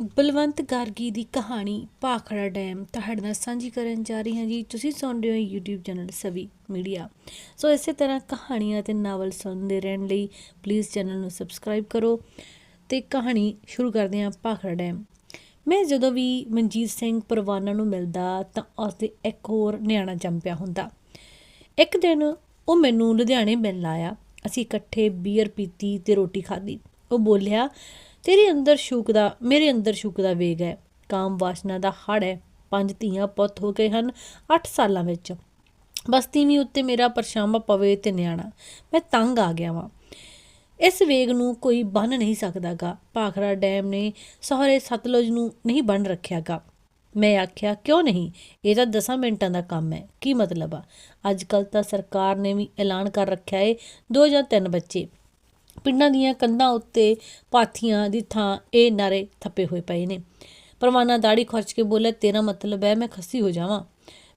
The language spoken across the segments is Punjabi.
ਬਲਵੰਤ ਗਾਰਗੀ ਦੀ ਕਹਾਣੀ ਭਾਖੜਾ ਡੈਮ ਤੁਹਾਡੇ ਨਾਲ ਸਾਂਝੀ ਕਰਨ ਜਾ ਰਹੀ ਹਾਂ ਜੀ। ਤੁਸੀਂ ਸੁਣ ਰਹੇ ਹੋ YouTube channel Savi media. So ਇਸੇ ਤਰ੍ਹਾਂ ਕਹਾਣੀਆਂ ਤੇ ਨਾਵਲ ਸੁਣਦੇ ਰਹਿਣ ਲਈ ਪਲੀਜ਼ ਚੈਨਲ ਨੂੰ ਸਬਸਕ੍ਰਾਈਬ ਕਰੋ ਤੇ ਕਹਾਣੀ ਸ਼ੁਰੂ ਕਰਦੇ ਹਾਂ ਭਾਖੜਾ ਡੈਮ। ਮੈਂ ਜਦੋਂ ਵੀ ਮਨਜੀਤ ਸਿੰਘ ਪਰਵਾਨਾ ਨੂੰ ਮਿਲਦਾ ਤਾਂ ਉਸਦੇ ਇੱਕ ਹੋਰ ਨਿਆਣਾ ਜੰਮ ਪਿਆ ਹੁੰਦਾ। ਇੱਕ ਦਿਨ ਉਹ ਮੈਨੂੰ ਲੁਧਿਆਣੇ ਮਿਲਣ ਆਇਆ। ਅਸੀਂ ਇਕੱਠੇ ਬੀਅਰ ਪੀਤੀ ਤੇ ਰੋਟੀ ਖਾਧੀ। ਉਹ ਬੋਲਿਆ ਤੇਰੇ ਅੰਦਰ ਸ਼ੂਕ ਦਾ, ਮੇਰੇ ਅੰਦਰ ਸ਼ੂਕ ਦਾ ਵੇਗ ਹੈ। ਕਾਮ ਵਾਸ਼ਨਾ ਦਾ ਹੜ ਹੈ। ਪੰਜ ਧੀਆਂ ਪੁੱਤ ਹੋ ਗਏ ਹਨ 8 ਸਾਲਾਂ ਵਿੱਚ। ਬਸ ਤੀਵੀਂ ਉੱਤੇ ਮੇਰਾ ਪਰਛਾਵਾਂ ਪਵੇ ਤੇ ਨਿਆਣਾ। ਮੈਂ ਤੰਗ ਆ ਗਿਆ ਵਾਂ। ਇਸ ਵੇਗ ਨੂੰ ਕੋਈ ਬੰਨ ਨਹੀਂ ਸਕਦਾਗਾ। ਭਾਖੜਾ ਡੈਮ ਨੇ ਸਹੁਰੇ ਸਤਲੁਜ ਨੂੰ ਨਹੀਂ ਬੰਨ ਰੱਖਿਆਗਾ। ਮੈਂ ਆਖਿਆ, ਕਿਉਂ ਨਹੀਂ? ਇਹ ਤਾਂ 10 ਮਿੰਟਾਂ ਦਾ ਕੰਮ ਹੈ। ਕੀ ਮਤਲਬ ਆ? ਅੱਜ ਕੱਲ ਤਾਂ ਸਰਕਾਰ ਨੇ ਵੀ ਐਲਾਨ ਕਰ ਰੱਖਿਆ ਏ, ਦੋ ਜਾਂ ਤਿੰਨ ਬੱਚੇ। ਪਿੰਡਾਂ ਦੀਆਂ ਕੰਧਾਂ ਉੱਤੇ ਪਾਥੀਆਂ ਦੀ ਥਾਂ ਇਹ ਨਾਰੇ ਥੱਪੇ ਹੋਏ ਪਏ ਨੇ। ਪਰਵਾਨਾ ਦਾੜੀ ਖਰਚ ਕੇ ਬੋਲਿਆ, ਤੇਰਾ ਮਤਲਬ ਹੈ, ਮੈਂ ਖੱਸੀ ਹੋ ਜਾਵਾਂ।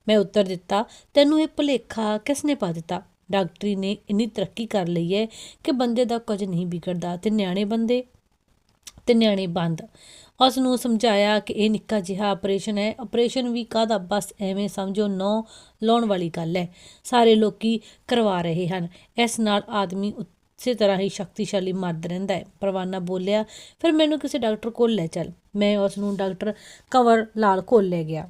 ਮੈਂ ਉੱਤਰ ਦਿੱਤਾ, ਤੈਨੂੰ ਇਹ ਭੁਲੇਖਾ ਕਿਸ ਨੇ ਪਾ ਦਿੱਤਾ? ਡਾਕਟਰੀ ਨੇ ਇੰਨੀ ਤਰੱਕੀ ਕਰ ਲਈ ਹੈ ਕਿ ਬੰਦੇ ਦਾ ਕੁਝ ਨਹੀਂ ਵਿਗੜਦਾ, ਤੇ ਨਿਆਣੇ ਬੰਦੇ, ਤੇ ਨਿਆਣੇ ਬੰਦ। ਉਸ ਨੂੰ ਸਮਝਾਇਆ ਕਿ ਇਹ ਨਿੱਕਾ ਜਿਹਾ ਆਪਰੇਸ਼ਨ ਹੈ। ਆਪਰੇਸ਼ਨ ਵੀ ਕਾਹਦਾ, ਬਸ ਐਵੇਂ ਸਮਝੋ ਨੌ ਲਾਉਣ ਵਾਲੀ ਗੱਲ ਹੈ। ਸਾਰੇ ਲੋਕੀ ਕਰਵਾ ਰਹੇ ਹਨ। ਇਸ ਨਾਲ ਆਦਮੀ ਉਸੇ ਤਰ੍ਹਾਂ ਹੀ ਸ਼ਕਤੀਸ਼ਾਲੀ ਮਰਦ ਰਹਿੰਦਾ ਹੈ। ਪਰਵਾਨਾ ਬੋਲਿਆ, ਫਿਰ ਮੈਨੂੰ ਕਿਸੇ ਡਾਕਟਰ ਕੋਲ ਲੈ ਚੱਲ। ਮੈਂ ਉਸ ਨੂੰ ਡਾਕਟਰ ਕਵਰ ਲਾਲ ਕੋਲ ਲੈ ਗਿਆ।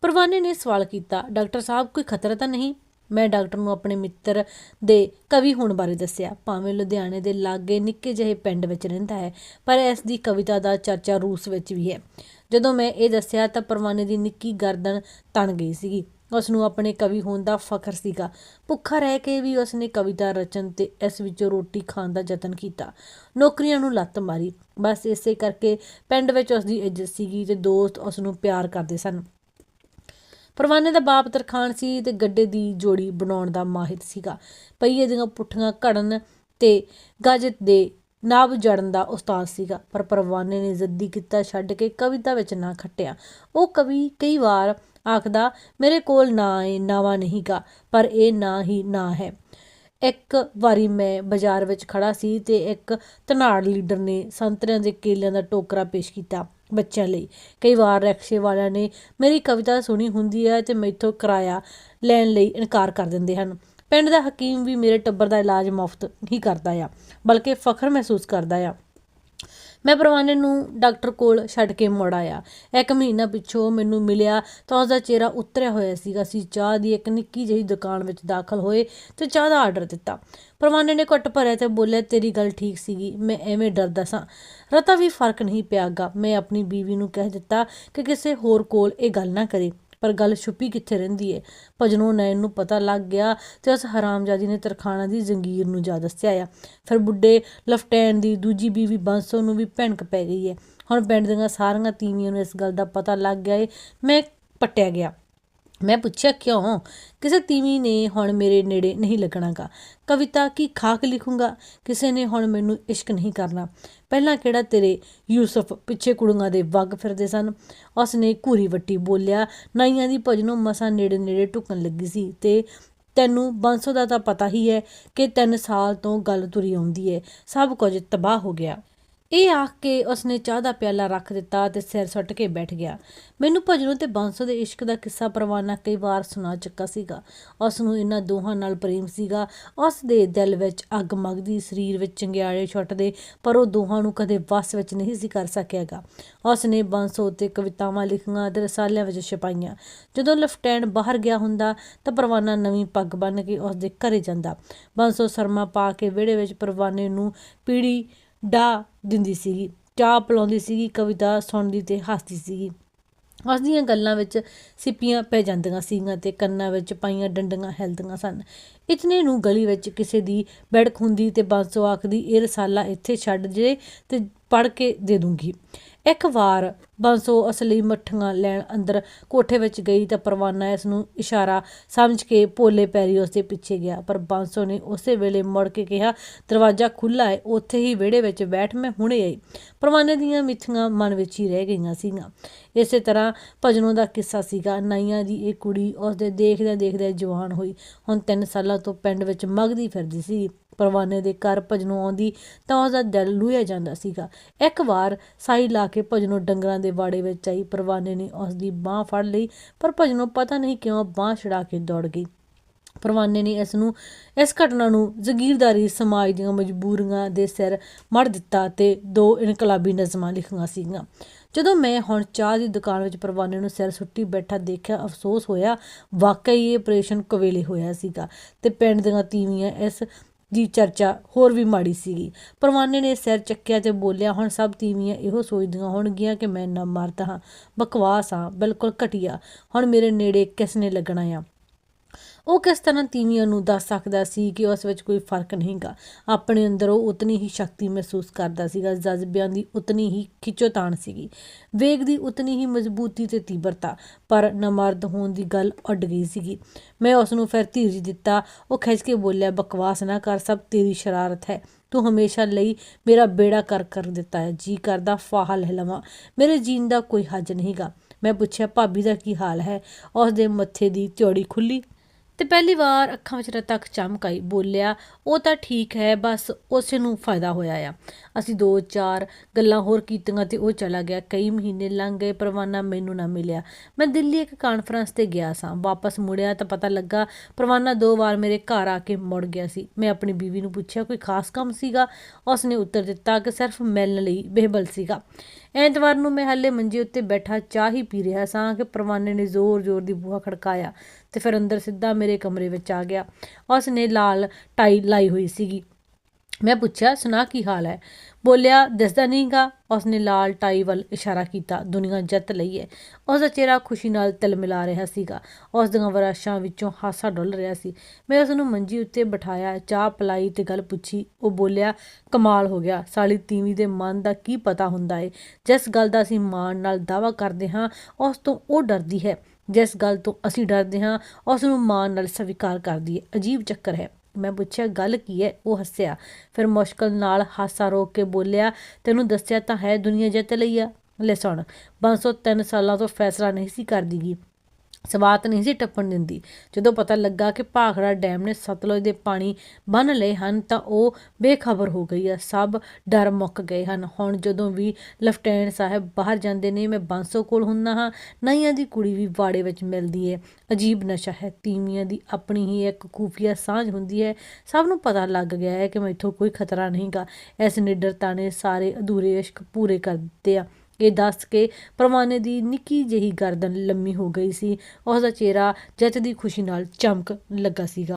ਪਰਵਾਨੇ ਨੇ ਸਵਾਲ ਕੀਤਾ, ਡਾਕਟਰ ਸਾਹਿਬ, ਕੋਈ ਖਤਰਾ ਤਾਂ ਨਹੀਂ? ਮੈਂ ਡਾਕਟਰ ਨੂੰ ਆਪਣੇ ਮਿੱਤਰ ਦੇ ਕਵੀ ਹੋਣ ਬਾਰੇ ਦੱਸਿਆ। ਭਾਵੇਂ ਲੁਧਿਆਣੇ ਦੇ ਲਾਗੇ ਨਿੱਕੇ ਜਿਹੇ ਪਿੰਡ ਵਿੱਚ ਰਹਿੰਦਾ ਹੈ, ਪਰ ਇਸ ਦੀ ਕਵਿਤਾ ਦਾ ਚਰਚਾ ਰੂਸ ਵਿੱਚ ਵੀ ਹੈ। ਜਦੋਂ ਮੈਂ ਇਹ ਦੱਸਿਆ ਤਾਂ ਪਰਵਾਨੇ ਦੀ ਨਿੱਕੀ ਗਰਦਨ ਤਣ ਗਈ ਸੀਗੀ। ਉਸ ਨੂੰ ਆਪਣੇ ਕਵੀ ਹੋਣ ਦਾ ਫਖਰ ਸੀਗਾ। ਭੁੱਖਾ ਰਹਿ ਕੇ ਵੀ ਉਸ ਨੇ ਕਵਿਤਾ ਰਚਨ ਤੇ ਇਸ ਵਿੱਚੋਂ ਰੋਟੀ ਖਾਣ ਦਾ ਯਤਨ ਕੀਤਾ। ਨੌਕਰੀਆਂ ਨੂੰ ਲੱਤ ਮਾਰੀ। ਬਸ ਇਸੇ ਕਰਕੇ ਪਿੰਡ ਵਿੱਚ ਉਸ ਦੀ ਇੱਜ਼ਤ ਸੀਗੀ ਤੇ ਦੋਸਤ ਉਸ ਨੂੰ ਪਿਆਰ ਕਰਦੇ ਸਨ। ਪਰਵਾਨੇ ਦਾ ਬਾਪ ਤਰਖਾਨ ਸੀ ਤੇ ਗੱਡੇ ਦੀ ਜੋੜੀ ਬਣਾਉਣ ਦਾ ਮਾਹਿਰ ਸੀਗਾ। ਪਹੀਏ ਦੀਆਂ ਪੁੱਠੀਆਂ ਘੜਨ ਤੇ ਗੱਜ ਦੇ ਨਾਬ ਜੜਨ ਦਾ ਉਸਤਾਦ ਸੀਗਾ। ਪਰ ਪਰਵਾਨੇ ਨੇ ਜ਼ਿੱਦੀ ਕੀਤਾ ਛੱਡ ਕੇ ਕਵਿਤਾ ਵਿੱਚ ਨਾ ਖੱਟਿਆ। ਉਹ ਕਵੀ ਕਈ ਵਾਰ ਆਖਦਾ, ਮੇਰੇ ਕੋਲ ਨਾ ਏ ਨਾਵਾ ਨਹੀਂਗਾ ਪਰ ਇਹ ਨਾ ਹੀ ਨਾ ਹੈ। ਇੱਕ ਵਾਰੀ ਮੈਂ ਬਾਜ਼ਾਰ ਵਿੱਚ ਖੜਾ ਸੀ ਤੇ ਇੱਕ ਧਨਾੜ ਲੀਡਰ ਨੇ ਸੰਤਰਿਆਂ ਦੇ ਕੇਲਿਆਂ ਦਾ ਟੋਕਰਾ ਪੇਸ਼ ਕੀਤਾ ਬੱਚਿਆਂ ਲਈ। ਕਈ ਵਾਰ ਰਿਕਸ਼ੇ ਵਾਲਿਆਂ ਨੇ ਮੇਰੀ ਕਵਿਤਾ ਸੁਣੀ ਹੁੰਦੀ ਹੈ ਤੇ ਮੈਥੋਂ ਕਿਰਾਇਆ ਲੈਣ ਲਈ ਇਨਕਾਰ ਕਰ ਦਿੰਦੇ ਹਨ। ਪਿੰਡ ਦਾ ਹਕੀਮ ਵੀ ਮੇਰੇ ਟੱਬਰ ਦਾ ਇਲਾਜ ਮੁਫਤ ਨਹੀਂ ਕਰਦਾ ਆ, ਬਲਕਿ ਫਖਰ ਮਹਿਸੂਸ ਕਰਦਾ ਆ। ਮੈਂ ਪਰਵਾਨੇ ਨੂੰ ਡਾਕਟਰ ਕੋਲ ਛੱਡ ਕੇ ਮੁੜ ਆਇਆ। ਇੱਕ ਮਹੀਨਾ ਪਿੱਛੋਂ ਮੈਨੂੰ ਮਿਲਿਆ ਤਾਂ ਉਸ ਦਾ ਚਿਹਰਾ ਉਤਰਿਆ ਹੋਇਆ ਸੀਗਾ। ਅਸੀਂ ਚਾਹ ਦੀ ਇੱਕ ਨਿੱਕੀ ਜਿਹੀ ਦੁਕਾਨ ਵਿੱਚ ਦਾਖਲ ਹੋਏ ਤੇ ਚਾਹ ਦਾ ਆਰਡਰ ਦਿੱਤਾ। ਪਰਵਾਨੇ ਨੇ ਘੁੱਟ ਭਰਿਆ ਤੇ ਬੋਲਿਆ, ਤੇਰੀ ਗੱਲ ਠੀਕ ਸੀਗੀ, ਮੈਂ ਐਵੇਂ ਡਰਦਾ ਸਾਂ। ਰਤਾ ਵੀ ਫ਼ਰਕ ਨਹੀਂ ਪਿਆਗਾ ਮੈਂ ਆਪਣੀ ਬੀਵੀ ਨੂੰ ਕਹਿ ਦਿੱਤਾ ਕਿ ਕਿਸੇ ਹੋਰ ਕੋਲ ਇਹ ਗੱਲ ਨਾ ਕਰੇ। ਪਰ ਗੱਲ ਛੁਪੀ ਕਿੱਥੇ ਰਹਿੰਦੀ ਏ? ਭਜਨੋਂ ਨੈਣ ਨੂੰ ਪਤਾ ਲੱਗ ਗਿਆ ਤੇ ਉਸ ਹਰਾਮਜ਼ਾਦੀ ਨੇ ਤਰਖਾਣਾ ਦੀ ਜ਼ੰਗੀਰ ਨੂੰ ਜਾ ਦੱਸਿਆ ਆ। ਫਿਰ ਬੁੱਢੇ ਲਫਟੈਨ ਦੀ ਦੂਜੀ ਬੀਵੀ ਬੰਸੋ ਨੂੰ ਵੀ ਭੈਣਕ ਪੈ ਗਈ ਏ। ਹੁਣ ਪਿੰਡ ਦੀਆਂ ਸਾਰੀਆਂ ਤੀਵੀਆਂ ਨੂੰ ਇਸ ਗੱਲ ਦਾ ਪਤਾ ਲੱਗ ਗਿਆ ਏ, ਮੈਂ ਪੱਟਿਆ ਗਿਆ। ਮੈਂ ਪੁੱਛਿਆ ਕਿਉਂ? ਕਿਸੇ ਤੀਵੀਂ ਨੇ ਹੁਣ ਮੇਰੇ ਨੇੜੇ ਨਹੀਂ ਲੱਗਣਾਗਾ। ਕਵਿਤਾ ਕੀ ਖਾਕ ਲਿਖੂੰਗਾ? ਕਿਸੇ ਨੇ ਹੁਣ ਮੈਨੂੰ ਇਸ਼ਕ ਨਹੀਂ ਕਰਨਾ। ਪਹਿਲਾਂ ਕਿਹੜਾ ਤੇਰੇ ਯੂਸਫ ਪਿੱਛੇ ਕੁੜੀਆਂ ਦੇ ਵਗ ਫਿਰਦੇ ਸਨ? ਉਸ ਨੇ ਘੂਰੀ ਵੱਟੀ ਬੋਲਿਆ, ਨਾਈਆਂ ਦੀ ਭਜਨੋਂ ਮਸਾਂ ਨੇੜੇ ਨੇੜੇ ਟੁਕਣ ਲੱਗੀ ਸੀ ਤੇ ਤੈਨੂੰ ਬਾਂਸੋ ਦਾ ਤਾਂ ਪਤਾ ਹੀ ਹੈ ਕਿ 3 ਸਾਲ ਤੋਂ ਗੱਲ ਤੁਰੀ ਆਉਂਦੀ ਹੈ, ਸਭ ਕੁਝ ਤਬਾਹ ਹੋ ਗਿਆ। ਇਹ ਆਖ ਕੇ ਉਸਨੇ ਚਾਹ ਦਾ ਪਿਆਲਾ ਰੱਖ ਦਿੱਤਾ ਤੇ ਸਿਰ ਸੁੱਟ ਕੇ ਬੈਠ ਗਿਆ। ਮੈਨੂੰ ਭਜਨੋਂ ਤੇ ਬਾਂਸੋ ਦੇ ਇਸ਼ਕ ਦਾ ਕਿੱਸਾ ਪਰਵਾਨਾ ਕਈ ਵਾਰ ਸੁਣਾ ਚੁੱਕਾ ਸੀਗਾ। ਉਸ ਨੂੰ ਇਹਨਾਂ ਦੋਹਾਂ ਨਾਲ ਪ੍ਰੇਮ ਸੀਗਾ। ਉਸ ਦੇ ਦਿਲ ਵਿੱਚ ਅੱਗ ਮਗਦੀ, ਸਰੀਰ ਵਿੱਚ ਚੰਗਿਆੜੇ ਛੁੱਟਦੇ, ਪਰ ਉਹ ਦੋਹਾਂ ਨੂੰ ਕਦੇ ਵਸ ਵਿੱਚ ਨਹੀਂ ਸੀ ਕਰ ਸਕਿਆਗਾ। ਉਸ ਨੇ ਬਾਂਸੋ ਤੇ ਕਵਿਤਾਵਾਂ ਲਿਖੀਆਂ ਤੇ ਰਸਾਲਿਆਂ ਵਿੱਚ ਛਪਾਈਆਂ। ਜਦੋਂ ਲੈਫਟੈਨੈਂਟ ਬਾਹਰ ਗਿਆ ਹੁੰਦਾ, ਤਾਂ ਪਰਵਾਨਾ ਨਵੀਂ ਪੱਗ ਬੰਨ੍ਹ ਕੇ ਉਸ ਦੇ ਘਰੇ ਜਾਂਦਾ। ਬਾਂਸੋ ਸਰਮਾ ਪਾ ਕੇ ਵਿਹੜੇ ਵਿੱਚ ਪਰਵਾਨੇ ਨੂੰ ਪੀੜੀ ਡਾ ਦਿੰਦੀ ਸੀਗੀ ਚਾਹ ਪਿਲਾਉਂਦੀ ਸੀਗੀ, ਕਵਿਤਾ ਸੁਣਦੀ ਤੇ ਹੱਸਦੀ ਸੀਗੀ। ਉਸ ਦੀਆਂ ਗੱਲਾਂ ਵਿੱਚ ਸਿੱਪੀਆਂ ਪੈ ਜਾਂਦੀਆਂ ਸੀਗੀਆਂ ਤੇ ਕੰਨਾਂ ਵਿੱਚ ਪਾਈਆਂ ਡੰਡੀਆਂ ਹਿਲਦੀਆਂ ਸਨ। ਇਤਨੇ ਨੂੰ ਗਲੀ ਵਿੱਚ ਕਿਸੇ ਦੀ ਬੈੜਕ ਹੁੰਦੀ ਤੇ ਬਾਂਸੋ ਆਖਦੀ, ਇਹ ਰਸਾਲਾ ਇੱਥੇ ਛੱਡ ਜੇ ਤੇ ਪੜ ਕੇ ਦੇ ਦੂੰਗੀ। ਇੱਕ ਵਾਰ ਬਾਂਸੋ ਅਸਲੀ ਮੱਠੀਆਂ ਲੈਣ ਅੰਦਰ ਕੋਠੇ ਵਿੱਚ ਗਈ ਤਾਂ ਪਰਵਾਨਾ ਇਸ ਨੂੰ ਇਸ਼ਾਰਾ ਸਮਝ ਕੇ ਭੋਲੇ ਪੈਰੀ ਉਸ ਦੇ ਪਿੱਛੇ ਗਿਆ। ਪਰ ਬਾਂਸੋ ਨੇ ਉਸੇ ਵੇਲੇ ਮੁੜ ਕੇ ਕਿਹਾ, ਦਰਵਾਜ਼ਾ ਖੁੱਲਾ ਹੈ, ਉੱਥੇ ਹੀ ਵਿਹੜੇ ਵਿੱਚ ਬੈਠ ਮੈਂ ਹੁਣੇ ਆਈ। ਪਰਵਾਨੇ ਦੀਆਂ ਮਿੱਥੀਆਂ ਮਨ ਵਿੱਚ ਹੀ ਰਹਿ ਗਈਆਂ ਸੀਗੀਆਂ। ਇਸੇ ਤਰ੍ਹਾਂ ਭਜਨੋਂ ਦਾ ਕਿੱਸਾ ਸੀਗਾ, ਨਾਈਆਂ ਦੀ ਇਹ ਕੁੜੀ ਉਸ ਦੇ ਦੇਖਦਿਆਂ ਦੇਖਦਿਆਂ ਜਵਾਨ ਹੋਈ। ਹੁਣ 3 ਸਾਲਾਂ ਤੋਂ ਪਿੰਡ ਵਿੱਚ ਮਗਦੀ ਫਿਰਦੀ ਸੀ। ਪਰਵਾਨੇ ਦੇ ਘਰ ਭਜਨੋਂ ਆਉਂਦੀ ਤਾਂ ਉਸਦਾ ਦਿਲ ਲੁਹਿਆ ਜਾਂਦਾ ਸੀਗਾ। ਇੱਕ ਵਾਰ ਸਾਈ ਲਾ ਕੇ ਭਜਨੋਂ ਡੰਗਰਾਂ ਦੇ ਵਾੜੇ ਵਿੱਚ ਆਈ। ਪਰਵਾਨੇ ਨੇ ਉਸ ਦੀ ਬਾਹ ਫੜ ਲਈ, ਪਰ ਭਜਨੋਂ ਪਤਾ ਨਹੀਂ ਕਿਉਂ ਬਾਹ ਛੜਾ ਕੇ ਦੌੜ ਗਈ। ਪਰਵਾਨੇ ਨੇ ਇਸ ਨੂੰ ਇਸ ਘਟਨਾ ਨੂੰ ਜ਼ਗੀਰਦਾਰੀ ਸਮਾਜ ਦੀਆਂ ਮਜਬੂਰੀਆਂ ਦੇ ਸਿਰ ਮੜ ਦਿੱਤਾ ਤੇ ਦੋ ਇਨਕਲਾਬੀ ਨਜ਼ਮਾਂ ਲਿਖੀਆਂ ਸੀਗੀਆਂ। ਜਦੋਂ ਮੈਂ ਹੁਣ ਚਾਹ ਦੀ ਦੁਕਾਨ ਵਿੱਚ ਪਰਵਾਨੇ ਨੂੰ ਸਿਰ ਸੁੱਟੀ ਬੈਠਾ ਦੇਖਿਆ, ਅਫਸੋਸ ਹੋਇਆ, ਵਾਕਈ ਇਹ ਆਪਰੇਸ਼ਨ ਕਵੇਲੇ ਹੋਇਆ ਸੀਗਾ ਤੇ ਪਿੰਡ ਦੀਆਂ ਤੀਵੀਆਂ ਇਸ ਦੀ ਚਰਚਾ ਹੋਰ ਵੀ ਮਾੜੀ ਸੀਗੀ। ਪਰਵਾਨੇ ਨੇ ਸਿਰ ਚੱਕਿਆ ਤੇ ਬੋਲਿਆ, ਹੁਣ ਸਭ ਤੀਵੀਆਂ ਇਹੋ ਸੋਚਦੀਆਂ ਹੋਣਗੀਆਂ ਕਿ ਮੈਂ ਨਾ ਮਰਦਾ ਹਾਂ, ਬਕਵਾਸ ਹਾਂ, ਬਿਲਕੁਲ ਘਟੀਆ। ਹੁਣ ਮੇਰੇ ਨੇੜੇ ਕਿਸ ਨੇ ਲੱਗਣਾ ਆ? ਉਹ ਕਿਸ ਤਰ੍ਹਾਂ ਤੀਵੀਆਂ ਨੂੰ ਦੱਸ ਸਕਦਾ ਸੀ ਕਿ ਉਸ ਵਿੱਚ ਕੋਈ ਫ਼ਰਕ ਨਹੀਂਗਾ ਆਪਣੇ ਅੰਦਰ ਉਹ ਉਤਨੀ ਹੀ ਸ਼ਕਤੀ ਮਹਿਸੂਸ ਕਰਦਾ ਸੀਗਾ, ਜਜ਼ਬਿਆਂ ਦੀ ਉਤਨੀ ਹੀ ਖਿੱਚੋਤਾਣ ਸੀਗੀ। ਵੇਗ ਦੀ ਉਤਨੀ ਹੀ ਮਜ਼ਬੂਤੀ ਤੇ ਤੀਬਰਤਾ, ਪਰ ਨਮਰਦ ਹੋਣ ਦੀ ਗੱਲ ਉੱਡ ਗਈ ਸੀਗੀ। ਮੈਂ ਉਸ ਨੂੰ ਫਿਰ ਧੀਰਜ ਦਿੱਤਾ, ਉਹ ਖਿੱਚ ਕੇ ਬੋਲਿਆ, ਬਕਵਾਸ ਨਾ ਕਰ, ਸਭ ਤੇਰੀ ਸ਼ਰਾਰਤ ਹੈ। ਤੂੰ ਹਮੇਸ਼ਾ ਲਈ ਮੇਰਾ ਬੇੜਾ ਕਰ ਕਰ ਦਿੱਤਾ ਹੈ। ਜੀ ਕਰਦਾ, ਫਾਹਾ ਲੈ ਲਵਾਂ। ਮੇਰੇ ਜੀਣ ਦਾ ਕੋਈ ਹੱਜ ਨਹੀਂਗਾ ਮੈਂ ਪੁੱਛਿਆ, ਭਾਬੀ ਦਾ ਕੀ ਹਾਲ ਹੈ? ਉਸ ਦੇ ਮੱਥੇ ਦੀ ਤਿਉੜੀ ਖੁੱਲੀ ਤੇ ਪਹਿਲੀ ਵਾਰ ਅੱਖਾਂ ਵਿੱਚ ਰਤਕ ਚਮਕ ਆਈ, ਬੋਲਿਆ, ਉਹ ਤਾਂ ਠੀਕ ਹੈ, ਬਸ ਉਸ ਨੂੰ ਫਾਇਦਾ ਹੋਇਆ ਆ। ਅਸੀਂ ਦੋ ਚਾਰ ਗੱਲਾਂ ਹੋਰ ਕੀਤੀਆਂ ਤੇ ਉਹ ਚਲਾ ਗਿਆ। ਕਈ ਮਹੀਨੇ ਲੰਘ ਗਏ, ਪਰਵਾਨਾ ਮੈਨੂੰ ਨਾ ਮਿਲਿਆ। ਮੈਂ ਦਿੱਲੀ ਇੱਕ ਕਾਨਫਰੰਸ ਤੇ ਗਿਆ ਸਾਂ। ਵਾਪਸ ਮੁੜਿਆ ਤਾਂ ਪਤਾ ਲੱਗਾ, ਪਰਵਾਨਾ ਦੋ ਵਾਰ ਮੇਰੇ ਘਰ ਆ ਕੇ ਮੁੜ ਗਿਆ ਸੀ। ਮੈਂ ਆਪਣੀ ਬੀਵੀ ਨੂੰ ਪੁੱਛਿਆ, ਕੋਈ ਖਾਸ ਕੰਮ ਸੀਗਾ? ਉਸ ਨੇ ਉੱਤਰ ਦਿੱਤਾ ਕਿ ਸਿਰਫ ਮਿਲਣ ਲਈ ਬੇਹਬਲ ਸੀਗਾ। ਐਤਵਾਰ ਨੂੰ ਮੈਂ ਹੱਲੇ ਮੰਜੇ ਉੱਤੇ ਬੈਠਾ ਚਾਹ ਹੀ ਪੀ ਰਿਹਾ ਸਾਂ ਕਿ ਪਰਵਾਨੇ ਨੇ ਜ਼ੋਰ-ਜ਼ੋਰ ਦੀ ਬੂਹਾ ਖੜਕਾਇਆ ਤੇ ਫਿਰ ਅੰਦਰ ਸਿੱਧਾ ਮੇਰੇ ਕਮਰੇ ਵਿੱਚ ਆ ਗਿਆ। ਉਸ ਨੇ ਲਾਲ ਟਾਈ ਲਾਈ ਹੋਈ ਸੀਗੀ। ਮੈਂ ਪੁੱਛਿਆ, ਸੁਣਾ ਕੀ ਹਾਲ ਹੈ? ਬੋਲਿਆ, ਦਿਸਦਾ ਨਹੀਂਗਾ। ਉਸਨੇ ਲਾਲ ਟਾਈ ਵੱਲ ਇਸ਼ਾਰਾ ਕੀਤਾ, ਦੁਨੀਆ ਜਿੱਤ ਲਈ ਹੈ। ਉਸ ਦਾ ਚਿਹਰਾ ਖੁਸ਼ੀ ਨਾਲ ਤਿਲਮਿਲਾ ਰਿਹਾ ਸੀਗਾ। ਉਸ ਦੀਆਂ ਵਰਾਸ਼ਾਂ ਵਿੱਚੋਂ ਹਾਸਾ ਡੁੱਲ ਰਿਹਾ ਸੀ। ਮੈਂ ਉਸ ਨੂੰ ਮੰਜੀ ਉੱਤੇ ਬਿਠਾਇਆ, ਚਾਹ ਪਲਾਈ ਤੇ ਗੱਲ ਪੁੱਛੀ। ਉਹ ਬੋਲਿਆ, ਕਮਾਲ ਹੋ ਗਿਆ। ਸਾਲੀ ਤੀਵੀਂ ਦੇ ਮਨ ਦਾ ਕੀ ਪਤਾ ਹੁੰਦਾ ਏ? ਜਿਸ ਗੱਲ ਦਾ ਅਸੀਂ ਮਾਣ ਨਾਲ ਦਾਵਾ ਕਰਦੇ ਹਾਂ, ਉਸ ਤੋਂ ਉਹ ਡਰਦੀ ਹੈ। ਜਿਸ ਗੱਲ ਤੋਂ ਅਸੀਂ ਡਰਦੇ ਹਾਂ ਉਸ ਨੂੰ ਮਾਣ ਨਾਲ ਸਵੀਕਾਰ ਕਰਦੀ ਹੈ। ਅਜੀਬ ਚੱਕਰ ਹੈ। ਮੈਂ ਪੁੱਛਿਆ, ਗੱਲ ਕੀ ਹੈ ਉਹ ਹੱਸਿਆ। ਫਿਰ ਮੁਸ਼ਕਲ ਨਾਲ ਹਾਸਾ ਰੋਕ ਕੇ ਬੋਲਿਆ, ਤੈਨੂੰ ਦੱਸਿਆ ਤਾਂ ਹੈ ਦੁਨੀਆ ਜਿੱਤ ਲਈ ਆ। ਲੈ ਸੁਣ 503 ਸਾਲਾਂ ਤੋਂ ਫੈਸਲਾ ਨਹੀਂ ਸੀ ਕਰਦੀਗੀ ਸਵਾਤ ਨਹੀਂ ਸੀ ਟੱਪਣ ਦਿੰਦੀ। ਜਦੋਂ ਪਤਾ ਲੱਗਾ ਕਿ ਭਾਖੜਾ ਡੈਮ ਨੇ ਸਤਲੁਜ ਦੇ ਪਾਣੀ ਬੰਨ ਲਏ ਹਨ ਤਾਂ ਉਹ ਬੇਖਬਰ ਹੋ ਗਈ ਹੈ ਸਭ ਡਰ ਮੁੱਕ ਗਏ ਹਨ। ਹੁਣ ਜਦੋਂ ਵੀ ਲੈਫਟੀਨੈਂਟ ਸਾਹਿਬ ਬਾਹਰ ਜਾਂਦੇ ਨੇ, ਮੈਂ ਬਾਂਸੋ ਕੋਲ ਹੁੰਦਾ ਹਾਂ, ਨਈਆਂ ਦੀ ਕੁੜੀ ਵੀ ਬਾੜੇ ਵਿੱਚ ਮਿਲਦੀ ਹੈ ਅਜੀਬ ਨਸ਼ਾ ਹੈ। ਤੀਵੀਆਂ ਦੀ ਆਪਣੀ ਹੀ ਇੱਕ ਖੂਫੀਆ ਸਾਂਝ ਹੁੰਦੀ ਹੈ। ਸਭ ਨੂੰ ਪਤਾ ਲੱਗ ਗਿਆ ਹੈ ਕਿ ਮੈਥੋਂ ਕੋਈ ਖਤਰਾ ਨਹੀਂਗਾ। ਇਸ ਨਿਡਰਤਾ ਨੇ ਸਾਰੇ ਅਧੂਰੇ ਇਸ਼ਕ ਪੂਰੇ ਕਰ ਦਿੱਤੇ ਆ। ਇਹ ਦੱਸ ਕੇ ਪਰਵਾਨੇ ਦੀ ਨਿੱਕੀ ਜਿਹੀ ਗਰਦਨ ਲੰਮੀ ਹੋ ਗਈ ਸੀ। ਉਸ ਦਾ ਚਿਹਰਾ ਜਿੱਤ ਦੀ ਖੁਸ਼ੀ ਨਾਲ ਚਮਕ ਲੱਗਾ ਸੀਗਾ।